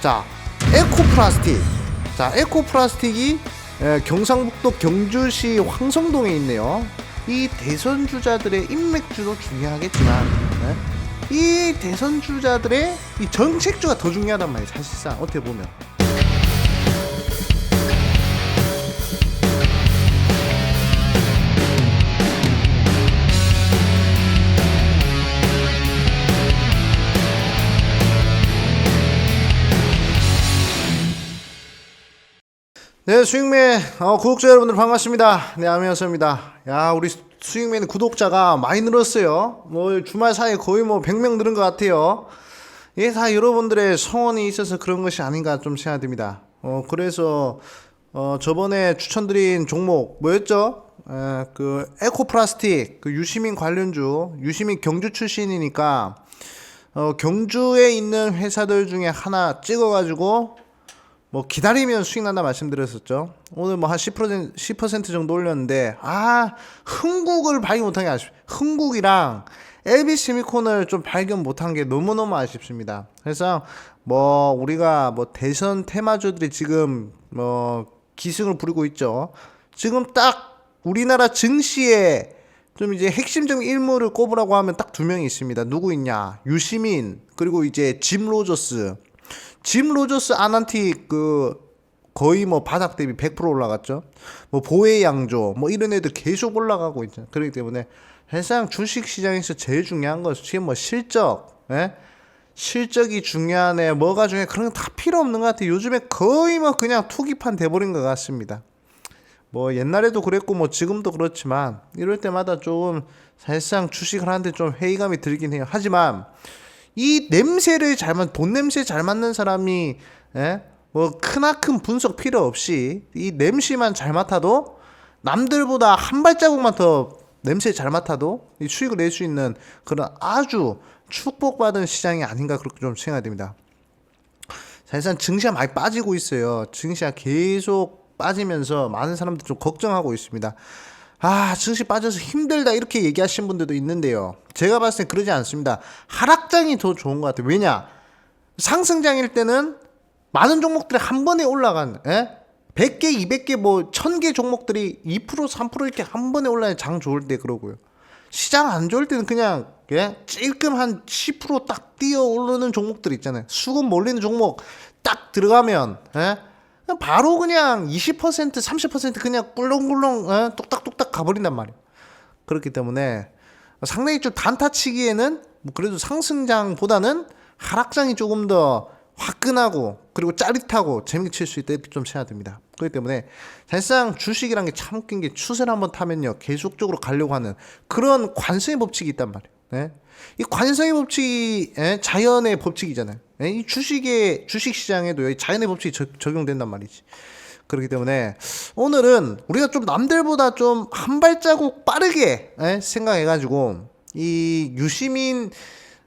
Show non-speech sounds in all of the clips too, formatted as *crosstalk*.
자, 에코 플라스틱. 자, 에코 플라스틱이 에, 경상북도 경주시 황성동에 있네요. 이 대선 주자들의 인맥주도 중요하겠지만, 네? 이 대선 주자들의 이 정책주가 더 중요하단 말이에요. 사실상 어떻게 보면. 네, 수익맨 어, 구독자 여러분들 반갑습니다. 네, 아미였습니다. 야, 우리 수익맨 구독자가 많이 늘었어요. 뭐 주말 사이에 거의 뭐 100명 늘은 것 같아요. 이게 다 여러분들의 성원이 있어서 그런 것이 아닌가 좀 생각됩니다. 어, 그래서 어, 저번에 추천드린 종목 뭐였죠? 에, 그 에코플라스틱 그 유시민 관련주 유시민 경주 출신이니까 어, 경주에 있는 회사들 중에 하나 찍어가지고 뭐 기다리면 수익 난다 말씀드렸었죠. 오늘 뭐 한 10% 10% 정도 올렸는데 아 흥국을 발견 못한 게 아쉽. 흥국이랑 LB 시미콘을 좀 발견 못한 게 너무 너무 아쉽습니다. 그래서 뭐 우리가 뭐 대선 테마주들이 지금 뭐 기승을 부리고 있죠. 지금 딱 우리나라 증시에 좀 이제 핵심적인 일물을 꼽으라고 하면 딱 두 명이 있습니다. 누구 있냐? 유시민 그리고 이제 짐 로저스. 짐 로저스 아난티 그 거의 뭐 바닥 대비 100% 올라갔죠. 뭐 보혜 양조 뭐 이런 애들 계속 올라가고 있죠. 그렇기 때문에 사실상 주식 시장에서 제일 중요한 것은 지금 뭐 실적, 예? 실적이 중요하네, 뭐가 중요해 그런 거다 필요 없는 것 같아요. 요즘에 거의 뭐 그냥 투기판 돼버린 것 같습니다. 뭐 옛날에도 그랬고 뭐 지금도 그렇지만 이럴 때마다 좀 사실상 주식을 하는데 좀 회의감이 들긴 해요. 하지만 이 냄새를 잘 맡, 돈 냄새 잘 맡는 사람이 예? 뭐 크나큰 분석 필요 없이 이 냄새만 잘 맡아도 남들보다 한 발자국만 더 냄새 잘 맡아도 이 수익을 낼 수 있는 그런 아주 축복받은 시장이 아닌가 그렇게 좀 생각이 됩니다. 사실상 증시가 많이 빠지고 있어요. 증시가 계속 빠지면서 많은 사람들이 좀 걱정하고 있습니다. 아, 증시 빠져서 힘들다 이렇게 얘기하신 분들도 있는데요. 제가 봤을 때 그러지 않습니다. 하락장이 더 좋은 것 같아요. 왜냐? 상승장일 때는 많은 종목들이 한 번에 올라간, 예? 100개, 200개, 뭐, 1000개 종목들이 2%, 3% 이렇게 한 번에 올라야 장 좋을 때 그러고요. 시장 안 좋을 때는 그냥, 예? 찔끔 한 10%딱 뛰어 오르는 종목들 있잖아요. 수급 몰리는 종목 딱 들어가면, 예? 바로 그냥 20% 30% 그냥 꿀렁꿀렁 어? 뚝딱뚝딱 가버린단 말이에요. 그렇기 때문에 상당히 좀 단타치기에는 뭐 그래도 상승장보다는 하락장이 조금 더 화끈하고 그리고 짜릿하고 재밌게 칠 수 있다 이렇게 좀 생각됩니다. 그렇기 때문에 사실상 주식이란 게 참 웃긴 게 추세를 한번 타면요 계속적으로 가려고 하는 그런 관성의 법칙이 있단 말이에요. 네? 이 관성의 법칙이 예? 자연의 법칙이잖아요. 예? 이 주식의 주식 시장에도 이 자연의 법칙이 적, 적용된단 말이지. 그렇기 때문에 오늘은 우리가 좀 남들보다 좀 한 발자국 빠르게 예? 생각해가지고 이 유시민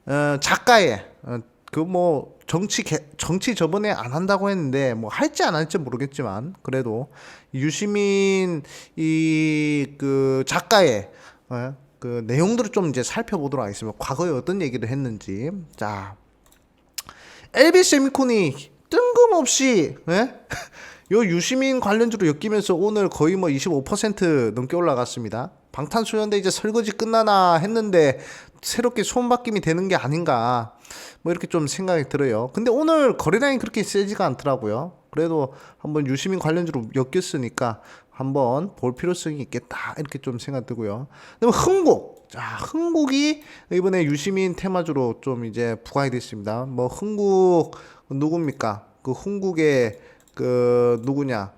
어, 작가의 어, 그뭐 정치 개, 정치 저번에 안 한다고 했는데 뭐 할지 안 할지 모르겠지만 그래도 유시민 이 그 작가의 어, 그 내용들을 좀 이제 살펴보도록 하겠습니다. 과거에 어떤 얘기를 했는지. 자, LB 세미콘이 뜬금없이 예? *laughs* 요 유시민 관련주로 엮이면서 오늘 거의 뭐 25% 넘게 올라갔습니다. 방탄소년단 이제 설거지 끝나나 했는데 새롭게 소음바뀜이 되는 게 아닌가 뭐 이렇게 좀 생각이 들어요. 근데 오늘 거래량이 그렇게 세지가 않더라고요. 그래도 한번 유시민 관련주로 엮였으니까 한번 볼 필요성이 있겠다 이렇게 좀 생각 들고요. 그다음에 흥국 자 흥국이 이번에 유시민 테마주로 좀 이제 부각이 됐습니다. 뭐 흥국 누굽니까? 그 흥국의 그 누구냐?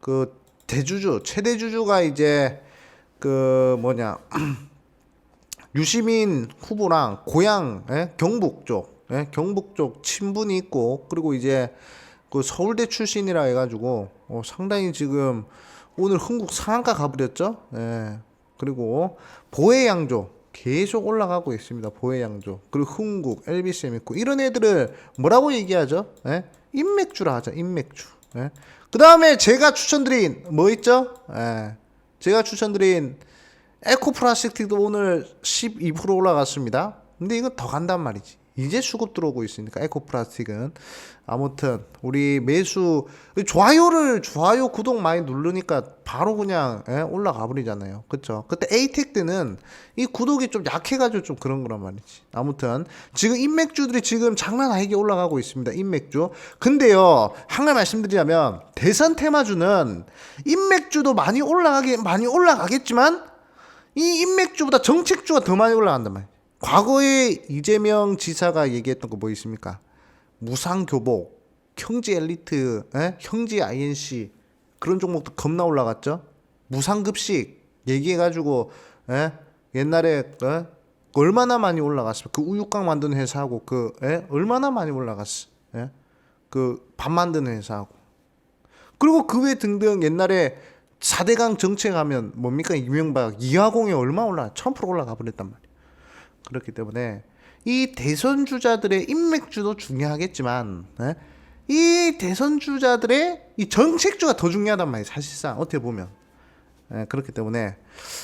그 대주주 최대 주주가 이제 그 뭐냐 *clears throat* 유시민 후보랑 고향 예? 경북 쪽 예? 경북 쪽 친분이 있고 그리고 이제 그 서울대 출신이라 해가지고 어, 상당히 지금 오늘 흥국 상한가 가버렸죠. 예. 그리고 보혜 양조 계속 올라가고 있습니다. 보혜 양조 그리고 흥국, LBCM 있고 이런 애들을 뭐라고 얘기하죠? 예? 인맥주라 하죠. 인맥주. 예? 그 다음에 제가 추천드린 뭐 있죠? 예. 제가 추천드린 에코플라스틱도 오늘 12% 올라갔습니다. 근데 이거 더 간단 말이지. 이제 수급 들어오고 있으니까 에코 플라스틱은. 아무튼 우리 매수 좋아요를 좋아요 구독 많이 누르니까 바로 그냥 예, 올라가 버리잖아요. 그쵸? 그때 에이텍 때는 이 구독이 좀 약해가지고 좀 그런 거란 말이지. 아무튼 지금 인맥주들이 지금 장난 아니게 올라가고 있습니다 인맥주. 근데요 한가지 말씀드리자면 대선 테마주는 인맥주도 많이 올라가게 많이 올라가겠지만 이 인맥주보다 정책주가 더 많이 올라간단 말이에요 과거에 이재명 지사가 얘기했던 거 뭐 있습니까? 무상교복, 형제 엘리트, 에? 형제 INC 그런 종목도 겁나 올라갔죠. 무상급식 얘기해가지고 에? 옛날에 에? 얼마나 많이 올라갔어? 그 우유곽 만드는 회사하고 그 에? 얼마나 많이 올라갔어? 에? 그밥 만드는 회사하고 그리고 그 외 등등 옛날에 4대강 정책하면 뭡니까 이명박 이하공에 얼마 올라 1000% 올라가 버렸단 말이야. 그렇기 때문에 이 대선 주자들의 인맥주도 중요하겠지만 예? 이 대선 주자들의 이 정책주가 더 중요하단 말이에요. 사실상 어떻게 보면 예, 그렇기 때문에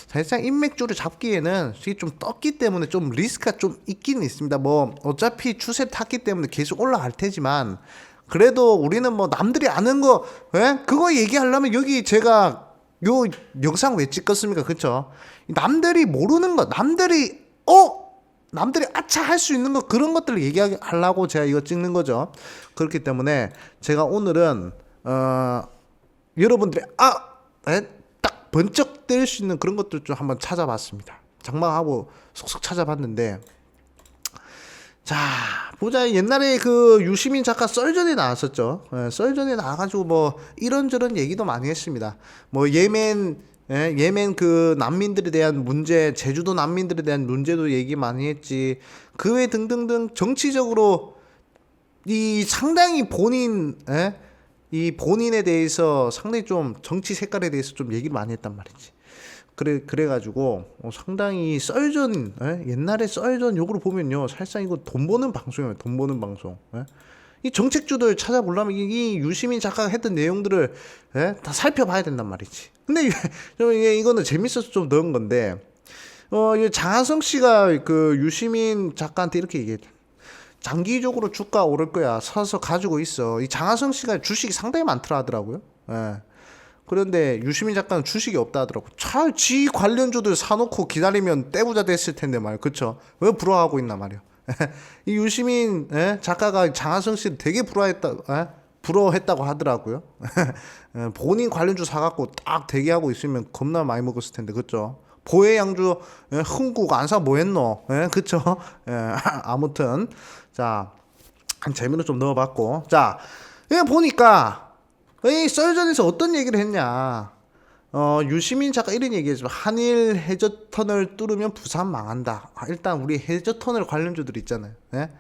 사실상 인맥주를 잡기에는 이게 좀 떴기 때문에 좀 리스크가 좀 있긴 있습니다. 뭐 어차피 추세 탔기 때문에 계속 올라갈 테지만 그래도 우리는 뭐 남들이 아는 거 예? 그거 얘기하려면 여기 제가 요 영상 왜 찍었습니까? 그쵸? 남들이 모르는 거 남들이 어 남들이 아차 할 수 있는 거 그런 것들을 얘기하려고 제가 이거 찍는 거죠. 그렇기 때문에 제가 오늘은 어 여러분들이 아딱 번쩍 뗄 수 있는 그런 것들 좀 한번 찾아봤습니다. 장막하고 속속 찾아봤는데 자 보자 옛날에 그 유시민 작가 썰전에 나왔었죠. 예, 썰전에 나와가지고 뭐 이런저런 얘기도 많이 했습니다. 뭐 예멘 예, 예멘 그 난민들에 대한 문제, 제주도 난민들에 대한 문제도 얘기 많이 했지. 그 외 등등등 정치적으로 이 상당히 본인, 예? 이 본인에 대해서 상당히 좀 정치 색깔에 대해서 좀 얘기를 많이 했단 말이지. 그래 그래가지고 어, 상당히 썰전 예? 옛날에 썰전 욕으로 보면요 사실상 이거 돈 버는 방송이에요 돈 버는 방송 예? 이 정책주들 찾아보려면 이, 이 유시민 작가가 했던 내용들을 예? 다 살펴봐야 된단 말이지. 근데 *laughs* 좀 이게 이거는 재밌어서 좀 넣은 건데 어, 이 장하성 씨가 그 유시민 작가한테 이렇게 얘기해. 장기적으로 주가 오를 거야. 사서 가지고 있어. 이 장하성 씨가 주식이 상당히 많더라 하더라고요. 예. 그런데 유시민 작가는 주식이 없다 하더라고. 차, 지 관련주들 사놓고 기다리면 떼부자 됐을 텐데 말이야. 그쵸? 왜 부러워하고 있나 말이야. *laughs* 이 유시민 예? 작가가 장하성 씨를 되게 부러워했다, 예? 부러워했다고 하더라고요. *laughs* 예, 본인 관련주 사갖고 딱 대기하고 있으면 겁나 많이 먹었을 텐데, 그죠? 보혜 양주 예, 흥국 안사 뭐했노? 예, 그쵸? *laughs* 예, 아무튼 자한 재미로 좀 넣어봤고, 자 예, 보니까 이 썰전에서 어떤 얘기를 했냐? 어, 유시민 작가 이런 얘기했죠. 한일 해저 터널 뚫으면 부산 망한다. 아, 일단 우리 해저 터널 관련주들 있잖아요. 예?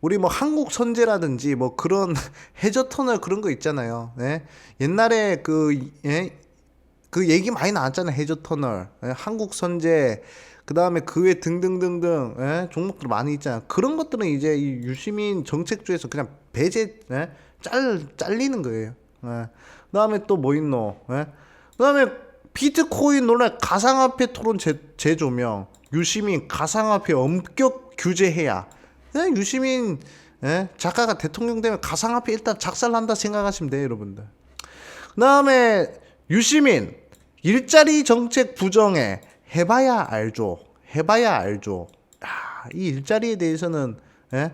우리 뭐 한국 선제라든지 뭐 그런 *laughs* 해저 터널 그런 거 있잖아요. 예? 옛날에 그, 예? 그 얘기 많이 나왔잖아요. 해저 터널. 예? 한국 선제. 그 다음에 그 외 등등등등 예? 종목들 많이 있잖아요. 그런 것들은 이제 이 유시민 정책주에서 그냥 배제 예? 짤 잘리는 거예요. 예? 그 다음에 또 뭐 있노? 예? 그다음에 비트코인 논란 가상화폐 토론 재, 재조명 유시민 가상화폐 엄격 규제해야 네, 유시민 예? 작가가 대통령 되면 가상화폐 일단 작살난다 생각하시면 돼요 여러분들 그 다음에 유시민 일자리 정책 부정에 해봐야 알죠 해봐야 알죠 야, 이 일자리에 대해서는 예?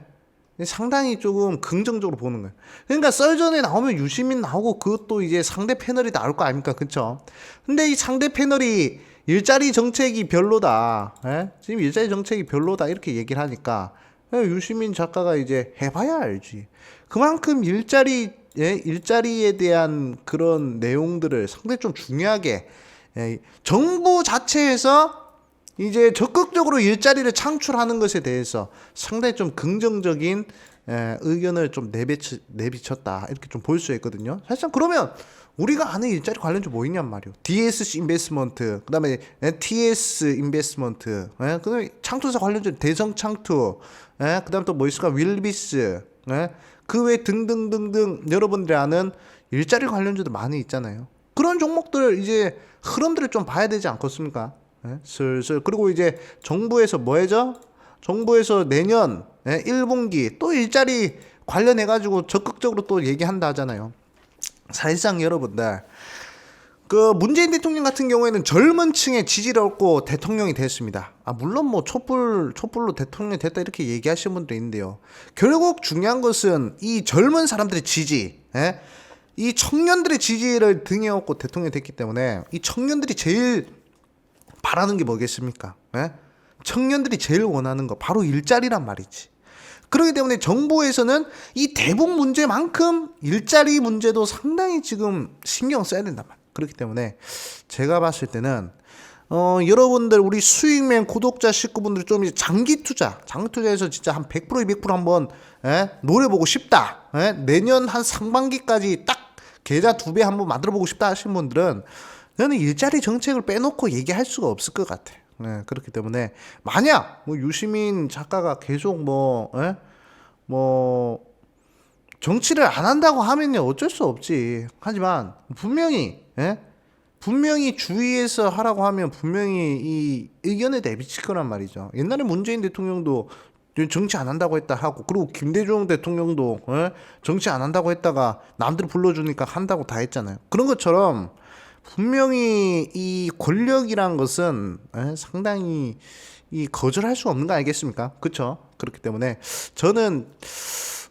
상당히 조금 긍정적으로 보는 거예요. 그러니까 썰전에 나오면 유시민 나오고 그것도 이제 상대 패널이 나올 거 아닙니까? 그쵸? 근데 이 상대 패널이 일자리 정책이 별로다. 예? 지금 일자리 정책이 별로다. 이렇게 얘기를 하니까 예, 유시민 작가가 이제 해봐야 알지. 그만큼 일자리, 예? 일자리에 대한 그런 내용들을 상당히 좀 중요하게 예? 정부 자체에서 이제 적극적으로 일자리를 창출하는 것에 대해서 상당히 좀 긍정적인 에, 의견을 좀 내비치, 내비쳤다 이렇게 좀 볼 수 있거든요. 사실상 그러면 우리가 아는 일자리 관련주 뭐 있냔 말이오. DSC 인베스먼트, 그 다음에 TS 인베스먼트, 예? 그 다음에 창투사 관련주 대성 창투, 예? 그 다음 또뭐 있을까? 윌비스, 예? 그 외 등등등등 여러분들이 아는 일자리 관련주도 많이 있잖아요. 그런 종목들 이제 흐름들을 좀 봐야 되지 않겠습니까? 예? 슬슬 그리고 이제 정부에서 뭐 해죠? 정부에서 내년 예, 1분기 또 일자리 관련해 가지고 적극적으로 또 얘기한다 하잖아요. 사실상 여러분들 그 문재인 대통령 같은 경우에는 젊은 층의 지지를 얻고 대통령이 됐습니다. 아 물론 뭐 촛불 촛불로 대통령이 됐다 이렇게 얘기하시는 분도 있는데요. 결국 중요한 것은 이 젊은 사람들의 지지, 예? 이 청년들의 지지를 등에 업고 대통령이 됐기 때문에 이 청년들이 제일 바라는 게 뭐겠습니까? 예? 청년들이 제일 원하는 거 바로 일자리란 말이지. 그렇기 때문에 정부에서는 이 대북 문제만큼 일자리 문제도 상당히 지금 신경 써야 된단 말이에요. 그렇기 때문에 제가 봤을 때는 어 여러분들 우리 수익맨 구독자 식구분들 좀 장기 투자, 장기 투자해서 진짜 한 100% 200% 한번 예? 노래 보고 싶다. 예? 내년 한 상반기까지 딱 계좌 두 배 한번 만들어 보고 싶다 하시는 분들은 저는 일자리 정책을 빼놓고 얘기할 수가 없을 것 같아요. 네, 그렇기 때문에 만약 뭐 유시민 작가가 계속 뭐, 예? 뭐 정치를 안 한다고 하면요 어쩔 수 없지. 하지만 분명히 예? 분명히 주위에서 하라고 하면 분명히 이 의견에 내비칠 거란 말이죠. 옛날에 문재인 대통령도 정치 안 한다고 했다 하고 그리고 김대중 대통령도 예? 정치 안 한다고 했다가 남들 불러주니까 한다고 다 했잖아요. 그런 것처럼 분명히 이 권력이란 것은 예? 상당히 이 거절할 수 없는 거 알겠습니까? 그렇죠? 그렇기 때문에 저는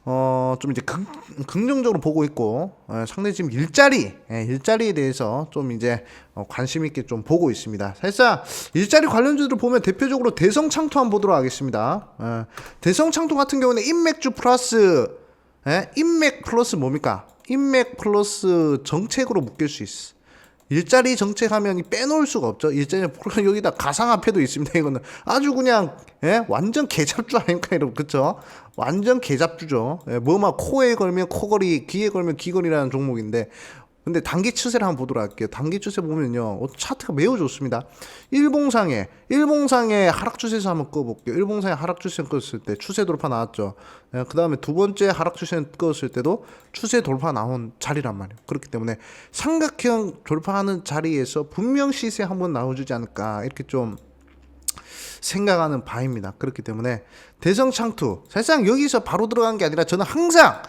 어, 좀 이제 긍, 긍정적으로 보고 있고, 어, 상당히 지금 일자리, 예, 일자리에 대해서 좀 이제 어, 관심 있게 좀 보고 있습니다. 사실상 일자리 관련주들을 보면 대표적으로 대성창투 한번 보도록 하겠습니다. 예, 대성창투 같은 경우는 인맥주 플러스, 예, 인맥 플러스 뭡니까? 인맥 플러스 정책으로 묶일 수 있어. 일자리 정책 하면 이 빼놓을 수가 없죠. 일자리 *laughs* 여기다 가상화폐도 있습니다. 이거는 아주 그냥 예? 완전 개잡주 아닙니까, 여러분? 그쵸? 완전 개잡주죠. 예, 뭐만 코에 걸면 코걸이, 귀에 걸면 귀걸이라는 종목인데 근데 단기 추세를 한번 보도록 할게요. 단기 추세 보면요. 어, 차트가 매우 좋습니다. 일봉상에, 일봉상에 하락 추세에서 한번 꺼볼게요. 일봉상에 하락 추세 껐을 때 추세 돌파 나왔죠. 예, 그 다음에 두 번째 하락 추세 껐을 때도 추세 돌파 나온 자리란 말이에요. 그렇기 때문에 삼각형 돌파하는 자리에서 분명 시세 한번 나와주지 않을까. 이렇게 좀 생각하는 바입니다. 그렇기 때문에 대성 창투 사실상 여기서 바로 들어간 게 아니라 저는 항상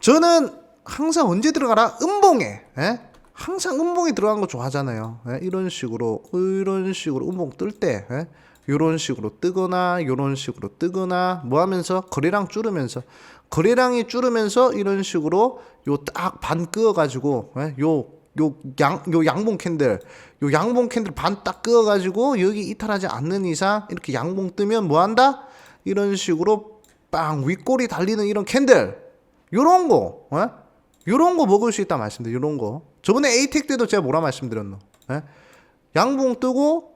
저는 항상 언제 들어가라 음봉에 예? 항상 음봉에 들어간 거 좋아하잖아요. 예? 이런 식으로 이런 식으로 음봉 뜰때 예? 이런 식으로 뜨거나 이런 식으로 뜨거나 뭐 하면서 거래량 줄으면서 거래량이 줄으면서 이런 식으로 요 딱 반 끄어 가지고 예? 요요 양, 요 양봉 캔들, 요 양봉 캔들 반 딱 끄어가지고 여기 이탈하지 않는 이상 이렇게 양봉 뜨면 뭐 한다? 이런 식으로 빵 윗골이 달리는 이런 캔들, 요런 거, 예? 요런 거 먹을 수 있다 말씀드려, 요런 거. 저번에 에이텍 때도 제가 뭐라 말씀드렸노? 예? 양봉 뜨고,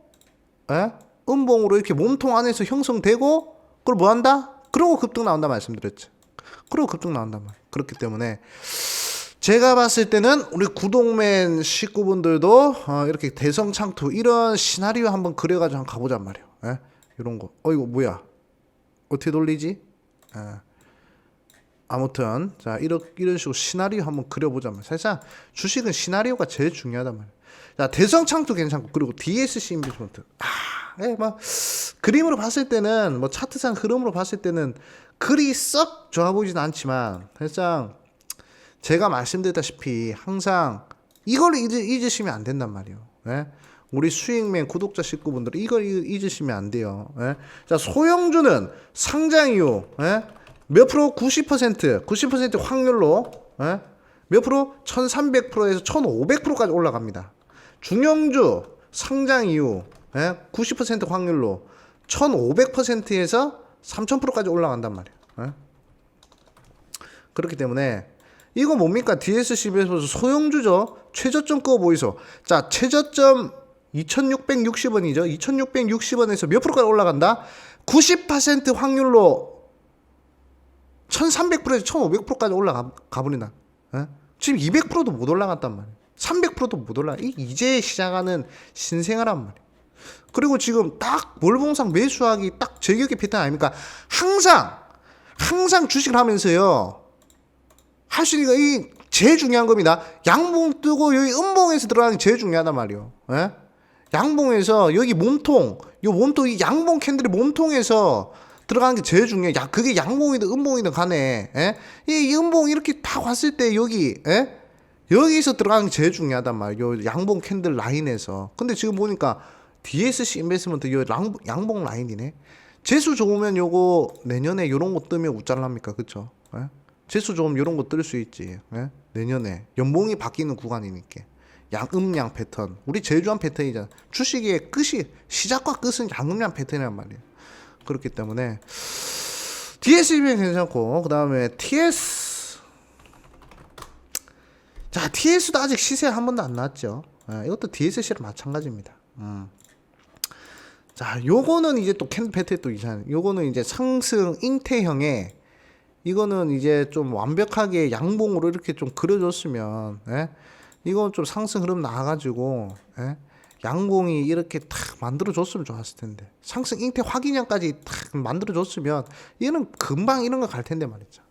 예? 음봉으로 이렇게 몸통 안에서 형성되고, 그걸 뭐 한다? 그러고 급등 나온다 말씀드렸죠. 그러고 급등 나온단 말이야. 그렇기 때문에 제가 봤을 때는 우리 구독맨 식구분들도 어, 이렇게 대성창투 이런 시나리오 한번 그려가지고 한번 가보잔 말이에요. 예? 이런 거. 어 이거 뭐야? 어떻게 돌리지? 예. 아무튼 자 이런 이런 식으로 시나리오 한번 그려보자 말. 사실상 주식은 시나리오가 제일 중요하단 말이에요. 자 대성창투 괜찮고 그리고 DSC 인베스먼트. 아, 예, 뭐 그림으로 봤을 때는 뭐 차트상 흐름으로 봤을 때는 그리 썩 좋아 보이진 않지만 사실상 제가 말씀드렸다시피 항상 이걸 잊으, 잊으시면 안 된단 말이에요. 예? 우리 수익맨 구독자 식구분들 이걸 잊으시면 안 돼요. 예? 자 소형주는 상장 이후 예? 몇 프로? 90% 90% 확률로 예? 몇 프로? 1300%에서 1500%까지 올라갑니다. 중형주 상장 이후 예? 90% 확률로 1500%에서 3000%까지 올라간단 말이에요. 예? 그렇기 때문에 이거 뭡니까? DSCB에서 소형주죠. 최저점 꺼 보이소. 자, 최저점 2660원이죠. 2660원에서 몇 프로까지 올라간다? 90% 확률로 1300%에서 1500%까지 올라가 버린다. 예? 지금 200%도 못 올라갔단 말이에요. 300%도 못 올라. 이제 시작하는 신생아란 말이에요. 그리고 지금 딱 월봉상 매수하기 딱 제격의 패턴 아닙니까? 항상 항상 주식을 하면서요. 할 수 있는 이 제일 중요한 겁니다. 양봉 뜨고 여기 음봉에서 들어가는 게 제일 중요하단 말이에요. 예? 양봉에서 여기 몸통, 요 몸통 이 양봉 캔들의 몸통에서 들어가는 게 제일 중요해. 야, 그게 양봉이든 음봉이든 간에, 예? 이, 이 음봉 이렇게 딱 왔을 때 여기, 예? 여기서 들어가는 게 제일 중요하단 말이야. 요 양봉 캔들 라인에서. 근데 지금 보니까 DSC 인베스먼트 요 양, 양봉 라인이네. 재수 좋으면 요거 내년에 요런 거 뜨면 우짤랍니까? 그쵸? 예? 재수 좋으면 요런 거 뜰 수 있지. 예? 내년에. 연봉이 바뀌는 구간이니까. 양음양 패턴. 우리 제일 좋아하는 패턴이잖아. 주식의 끝이, 시작과 끝은 양음양 패턴이란 말이야. 그렇기 때문에 DSB는 괜찮고 그 다음에 TS 자 TS도 아직 시세 한 번도 안 나왔죠 예, 이것도 DSC랑 마찬가지입니다 음. 자 요거는 이제 또 캔 패트 또 이상 요거는 이제 상승 잉태형의 이거는 이제 좀 완벽하게 양봉으로 이렇게 좀 그려줬으면 예? 이건 좀 상승 흐름 나와가지고 예? 양봉이 이렇게 탁 만들어줬으면 좋았을 텐데 상승 잉태 확인량까지 탁 만들어줬으면 얘는 금방 이런 거 갈 텐데 말이죠.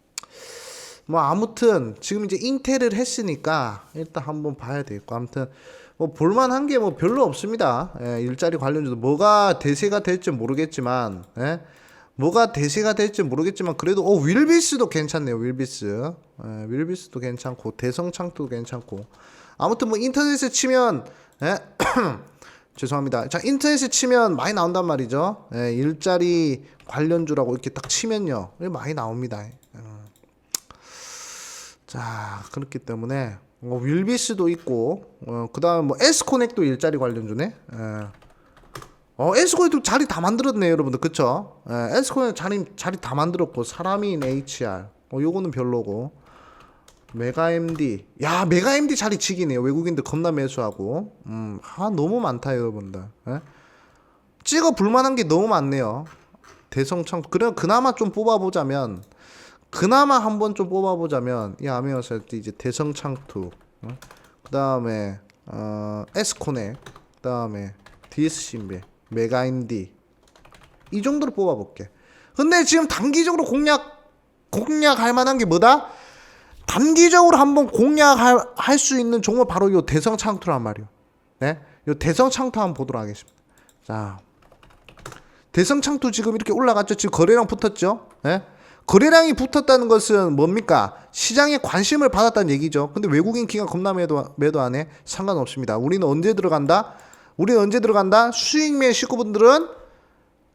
뭐 아무튼 지금 이제 잉태를 했으니까 일단 한번 봐야 되겠고 아무튼 뭐 볼만한 게 뭐 별로 없습니다. 예, 일자리 관련주도 뭐가 대세가 될지 모르겠지만 예? 뭐가 대세가 될지 모르겠지만 그래도 어 윌비스도 괜찮네요. 윌비스 예, 윌비스도 괜찮고 대성창도 괜찮고 아무튼 뭐 인터넷에 치면 예? *clears throat* 죄송합니다. 자 인터넷에 치면 많이 나온단 말이죠. 예, 일자리 관련주라고 이렇게 딱 치면요, 많이 나옵니다. 음. 자 그렇기 때문에 뭐 윌비스도 있고 어, 그다음 뭐 에스코넥도 일자리 관련주네. 예. 어 에스코넥도 자리 다 만들었네 여러분들 그쵸? 예, 에스코넥 자리 자리 다 만들었고 사람인 HR 어 요거는 별로고 메가 MD. 야, 메가 MD 자리 치기네요. 외국인들 겁나 매수하고. 음, 아, 너무 많다, 여러분들. 예? 찍어 불만한 게 너무 많네요. 대성창, 그래, 그나마 좀 뽑아보자면, 그나마 한 번 좀 뽑아보자면, 이때 이제 대성창투, 어? 그 다음에, 어, 에스코넥, 그 다음에 DSC인베, 메가 MD. 이 정도로 뽑아볼게. 근데 지금 단기적으로 공략, 공략할 만한 게 뭐다? 단기적으로 한번 공략할 할수 있는 종목 바로 요 대성 창투란 말이요. 네, 요 대성 창투 한번 보도록 하겠습니다. 자, 대성 창투 지금 이렇게 올라갔죠. 지금 거래량 붙었죠. 네? 거래량이 붙었다는 것은 뭡니까? 시장에 관심을 받았다는 얘기죠. 근데 외국인 기관 겁나 매도 매도 안 해? 상관없습니다. 우리는 언제 들어간다? 우리는 언제 들어간다? 수익매 식구분들은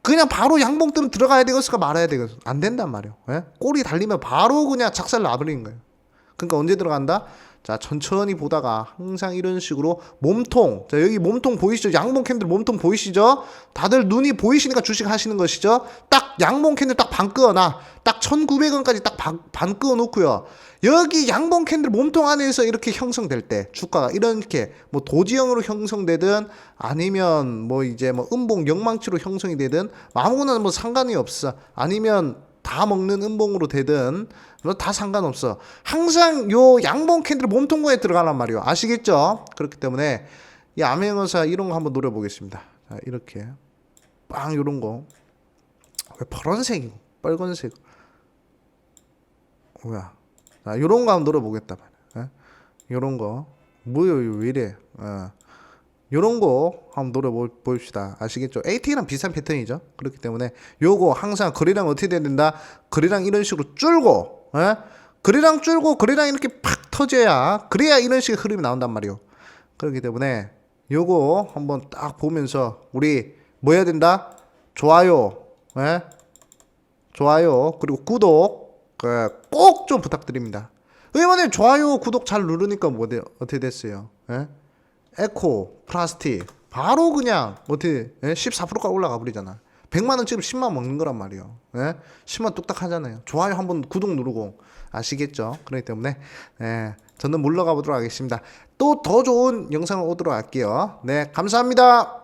그냥 바로 양봉 뜨면 들어가야 되겠을까 말아야 되겠어. 안 된단 말이에요. 예? 꼬리 달리면 바로 그냥 작살 나버리는 거예요. 그러니까 언제 들어간다? 자, 천천히 보다가 항상 이런 식으로 몸통. 자, 여기 몸통 보이시죠? 양봉 캔들 몸통 보이시죠? 다들 눈이 보이시니까 주식 하시는 것이죠? 딱 양봉 캔들 딱 반 끄어놔. 딱 1,900원까지 딱 반, 반 끄어 놓고요. 여기 양봉 캔들 몸통 안에서 이렇게 형성될 때 주가가 이렇게 뭐 도지형으로 형성되든 아니면 뭐 이제 뭐 음봉 영망치로 형성이 되든 아무거나 뭐 상관이 없어. 아니면 다 먹는 음봉으로 되든 뭐다 상관없어. 항상 요 양봉 캔들 몸통구에 들어가란 말이요. 아시겠죠? 그렇기 때문에 이 암행어사 이런 거 한번 노려보겠습니다. 자, 이렇게 빵 요런 거. 왜 파란색이고 빨간색? 뭐야? 자, 요런 거 한번 노려보겠다. 예? 요런 거. 뭐요, 왜 이래? 어. 요런 거 한번 노려 봅시다. 아시겠죠? AT랑 비슷한 패턴이죠. 그렇기 때문에 요거 항상 거리랑 어떻게 돼야 된다? 거리랑 이런 식으로 줄고, 예? 거리랑 줄고 거리랑 이렇게 팍 터져야 그래야 이런 식의 흐름이 나온단 말이요. 그렇기 때문에 요거 한번 딱 보면서 우리 뭐 해야 된다? 좋아요, 예? 좋아요 그리고 구독 그꼭좀 부탁드립니다. 의원님 좋아요 구독 잘 누르니까 뭐 돼, 어떻게 됐어요? 예? 에코 플라스틱 바로 그냥 어떻게 예? 14%가 올라가 버리잖아. 100만 원 지금 10만 먹는 거란 말이에요. 예? 10만 뚝딱 하잖아요. 좋아요 한 번 구독 누르고 아시겠죠? 그렇기 때문에 예, 저는 물러가 보도록 하겠습니다. 또 더 좋은 영상을 오도록 할게요. 네, 감사합니다.